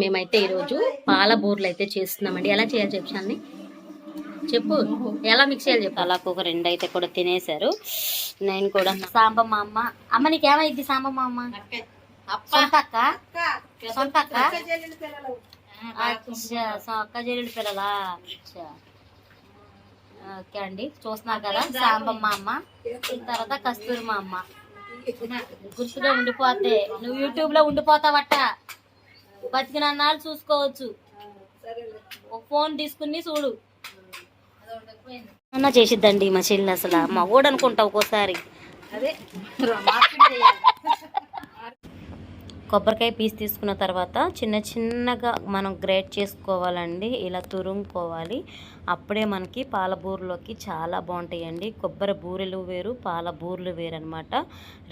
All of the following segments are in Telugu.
మేమైతే ఈరోజు పాల బూర్లు అయితే చేస్తున్నామండి. ఎలా చేయాలి చెప్పాన్ని చెప్పు. ఎలా మిక్స్ చేయాలి చెప్పు? అలాకు ఒక రెండు అయితే కూడా తినేశారు. నేను కూడా సాంబ మా అమ్మ అమ్మ నీకేమైంది సాంబ మా అమ్మ సొంత అక్క? సొంత అక్క? అక్క పిల్లలా. అచ్చా. ఓకే అండి. చూస్తున్నారు కదా సాంబమ్మ అమ్మ తర్వాత కస్తూరి మా అమ్మ గుర్తుగా ఉండిపోతే. నువ్వు యూట్యూబ్లో ఉండిపోతావట. బతికినన్నాళ్ళు చూసుకోవచ్చు. ఒక ఫోన్ తీసుకుని చూడు. అన్న చేసిద్దండి మా చెల్లి అసలు? మా ఓడు అనుకుంటా ఒక్కోసారి. అదే కొబ్బరికాయ పీస్ తీసుకున్న తర్వాత చిన్న చిన్నగా మనం గ్రేట్ చేసుకోవాలండి. ఇలా తురుముకోవాలి. అప్పుడే మనకి పాలబూరెలోకి చాలా బాగుంటాయండి. కొబ్బరి బూరెలు వేరు పాల బూరెలు వేరు అనమాట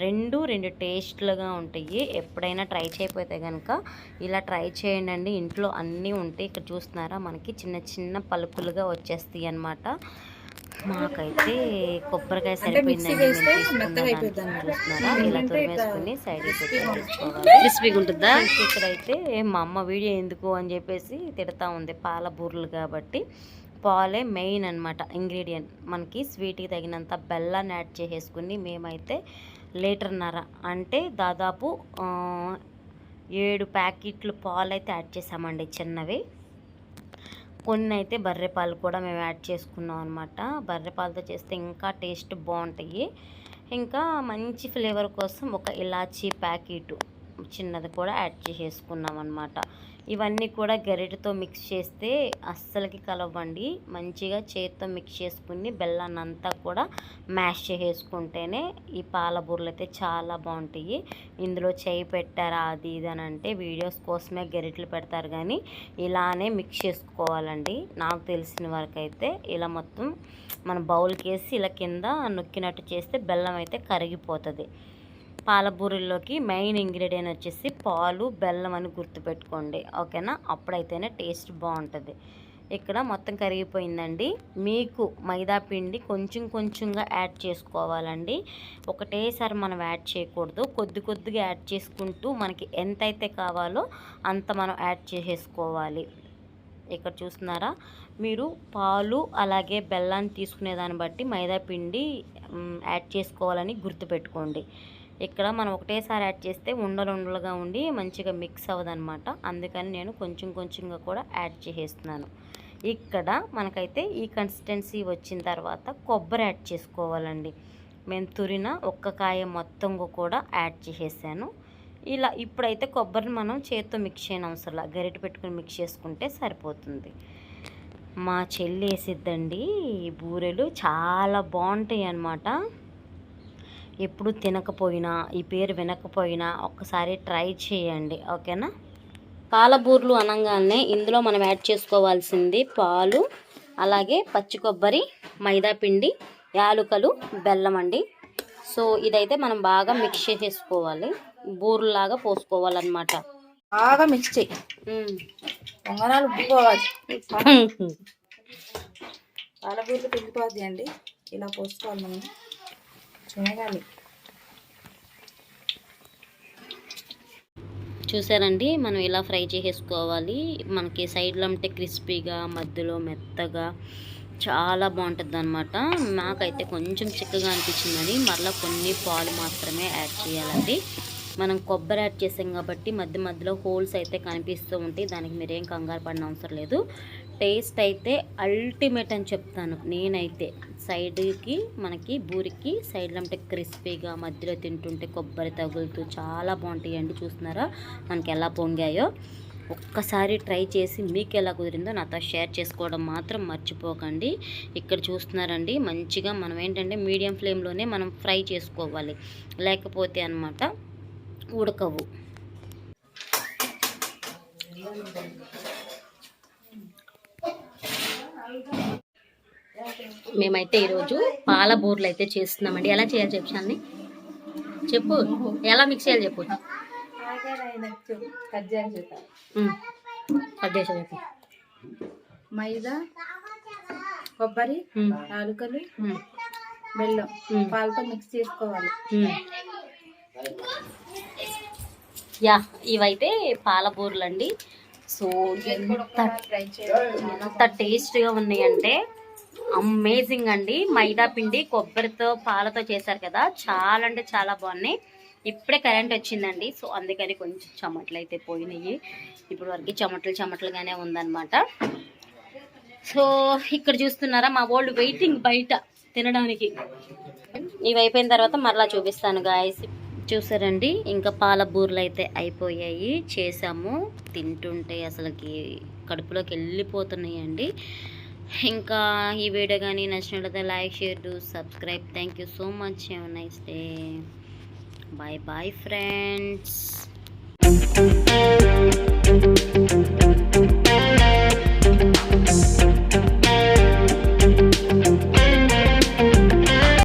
రెండు రెండు టేస్ట్లుగా ఉంటాయి. ఎప్పుడైనా ట్రై చేయకపోతే కనుక ఇలా ట్రై చేయండి ఇంట్లో అన్నీ ఉంటాయి ఇక్కడ చూస్తున్నారా మనకి చిన్న చిన్న పలుకులుగా వచ్చేస్తాయి అన్నమాట మాకైతే కొబ్బరికాయ సరిపోయిందండి. చూస్తున్నారా? ఇలా తురిమేసుకుని సైడ్ పెట్టుకోవాలి క్రిస్పీగా ఉంటుందా? ఇక్కడైతే మా అమ్మ వీడియో ఎందుకు అని చెప్పేసి తిడతా ఉంది. పాల బూరెలు కాబట్టి. పాలే మెయిన్ అన్నమాట ఇంగ్రీడియంట్. మనకి స్వీట్కి తగినంత బెల్లాన్ని యాడ్ చేసేసుకుని మేమైతే లీటర్న్నర అంటే దాదాపు ఏడు ప్యాకెట్లు పాలు అయితే యాడ్ చేసామండి చిన్నవి. కొన్ని అయితే బర్రె పాలు కూడా మేము యాడ్ చేసుకున్నాం అనమాట బర్రె పాలతో చేస్తే ఇంకా టేస్ట్ బాగుంటాయి. ఇంకా మంచి ఫ్లేవర్ కోసం ఒక ఇలాచీ ప్యాకెట్. చిన్నది కూడా యాడ్ చేసేసుకున్నాం అనమాట ఇవన్నీ కూడా గరిటతో మిక్స్ చేస్తే అస్సలకి కలవండి. మంచిగా చేతితో మిక్స్ చేసుకుని బెల్లాన్ని అంతా కూడా మ్యాష్ చేసేసుకుంటేనే ఈ పాల బూరలు అయితే చాలా బాగుంటాయి. ఇందులో చేయి పెట్టారా అది ఇది అని అంటే వీడియోస్ కోసమే గరిటలు పెడతారు కానీ ఇలానే మిక్స్ చేసుకోవాలండి. నాకు తెలిసిన వరకు అయితే ఇలా మొత్తం మన బౌల్కి వేసి ఇలా కింద నొక్కినట్టు చేస్తే బెల్లం అయితే కరిగిపోతుంది. పాలబూరిలోకి మెయిన్ ఇంగ్రీడియంట్ వచ్చేసి పాలు బెల్లం అని గుర్తుపెట్టుకోండి. ఓకేనా? అప్పుడైతేనే టేస్ట్ బాగుంటుంది. ఇక్కడ మొత్తం కరిగిపోయిందండి. మీకు మైదా పిండి కొంచెం కొంచెంగా యాడ్ చేసుకోవాలండి. ఒకటేసారి మనం యాడ్ చేయకూడదు. కొద్ది కొద్దిగా యాడ్ చేసుకుంటూ మనకి ఎంతైతే కావాలో అంత మనం యాడ్ చేసేసుకోవాలి. ఇక్కడ చూస్తున్నారా? మీరు పాలు అలాగే బెల్లాన్ని తీసుకునే దాన్ని బట్టి మైదా పిండి యాడ్ చేసుకోవాలని గుర్తుపెట్టుకోండి. ఇక్కడ మనం ఒకటేసారి యాడ్ చేస్తే ఉండలు ఉండలుగా ఉండి మంచిగా మిక్స్ అవ్వదనమాట అందుకని నేను కొంచెం కొంచెంగా కూడా యాడ్ చేసేస్తున్నాను. ఇక్కడ మనకైతే ఈ కన్సిస్టెన్సీ వచ్చిన తర్వాత కొబ్బరి యాడ్ చేసుకోవాలండి. మేము తురిన ఒక్క కాయ మొత్తం కూడా యాడ్ చేసేసాను. ఇలా ఇప్పుడైతే కొబ్బరిని మనం చేత్తో మిక్స్ చేయని అవసరం గరిట గరిటె పెట్టుకుని మిక్స్ చేసుకుంటే సరిపోతుంది. మా చెల్లి వేసిద్దండి ఈ బూరెలు చాలా బాగుంటాయి అన్నమాట ఎప్పుడు తినకపోయినా ఈ పేరు వినకపోయినా ఒక్కసారి ట్రై చేయండి. ఓకేనా? పాలబూర్లు అనగానే ఇందులో మనం యాడ్ చేసుకోవాల్సింది పాలు అలాగే పచ్చి కొబ్బరి మైదా పిండి యాలుకలు బెల్లం అండి. సో ఇదైతే మనం బాగా మిక్స్ చేసేసుకోవాలి. బూరులాగా పోసుకోవాలన్నమాట. బాగా మిక్స్. పొంగనాలు ఉబ్బిపోవాలి పాలకూరలు పిగిపోద్ది అండి ఇలా పోసుకోవాలి మనం. చూడాలి చూసారండి మనం ఇలా ఫ్రై చేసేసుకోవాలి. మనకి సైడ్లో అంటే క్రిస్పీగా మధ్యలో మెత్తగా చాలా బాగుంటుంది అనమాట నాకైతే కొంచెం చిక్కగా అనిపించిందని మరలా కొన్ని పాలు మాత్రమే యాడ్ చేయాలండి. మనం కొబ్బరి యాడ్ చేసాం కాబట్టి మధ్య మధ్యలో హోల్స్ అయితే కనిపిస్తూ ఉంటాయి. దానికి మీరేం కంగారు పడిన అవసరం లేదు. టేస్ట్ అయితే అల్టిమేట్ అని చెప్తాను. నేనైతే సైడ్కి మనకి బూరికి సైడ్లో అంటే క్రిస్పీగా మధ్యలో తింటుంటే కొబ్బరి తగులుతూ చాలా బాగుంటాయండి. చూస్తున్నారా? మనకి ఎలా పొంగాయో. ఒక్కసారి ట్రై చేసి మీకు ఎలా కుదిరిందో నాతో షేర్ చేసుకోవడం మాత్రం మర్చిపోకండి. ఇక్కడ చూస్తున్నారండి మంచిగా మనం ఏంటంటే మీడియం ఫ్లేమ్లోనే మనం ఫ్రై చేసుకోవాలి. లేకపోతే అనమాట ఉడకవు. మేమైతే ఈరోజు పాల బూర్లు అయితే చేస్తున్నామండి. ఎలా చేయాలి చెప్పాన్ని చెప్పు. ఎలా మిక్స్ చేయాలి చెప్పు? కట్ చేసా చెప్పు. మైదా కొబ్బరి ఉమ్. బెల్లం. పాలతో మిక్స్ చేసుకోవాలి. యా ఇవైతే పాల బూరెలు అండి సో ఎంత ఎంత టేస్ట్గా ఉన్నాయంటే అమేజింగ్ అండి. మైదా పిండి కొబ్బరితో పాలతో చేశారు కదా. చాలా అంటే చాలా బాగున్నాయి. ఇప్పుడే కరెంట్ వచ్చిందండి. సో అందుకని కొంచెం చెమటలు అయితే పోయినాయి. ఇప్పుడు వరకు చెమటలు చెమటలుగానే ఉందన్నమాట. సో ఇక్కడ చూస్తున్నారా మా వాళ్ళు వెయిటింగ్ బయట తినడానికి. ఇవి అయిపోయిన తర్వాత మరలా చూపిస్తాను గాయస్ చూసారండి. ఇంకా పాల బూరలు అయితే అయిపోయాయి. చేసాము. తింటుంటే అసలుకి కడుపులోకి వెళ్ళిపోతున్నాయండి. ఇంకా ఈ వీడియో కానీ నచ్చినట్లయితే like share subscribe. Thank you so much. Have nice day bye bye friends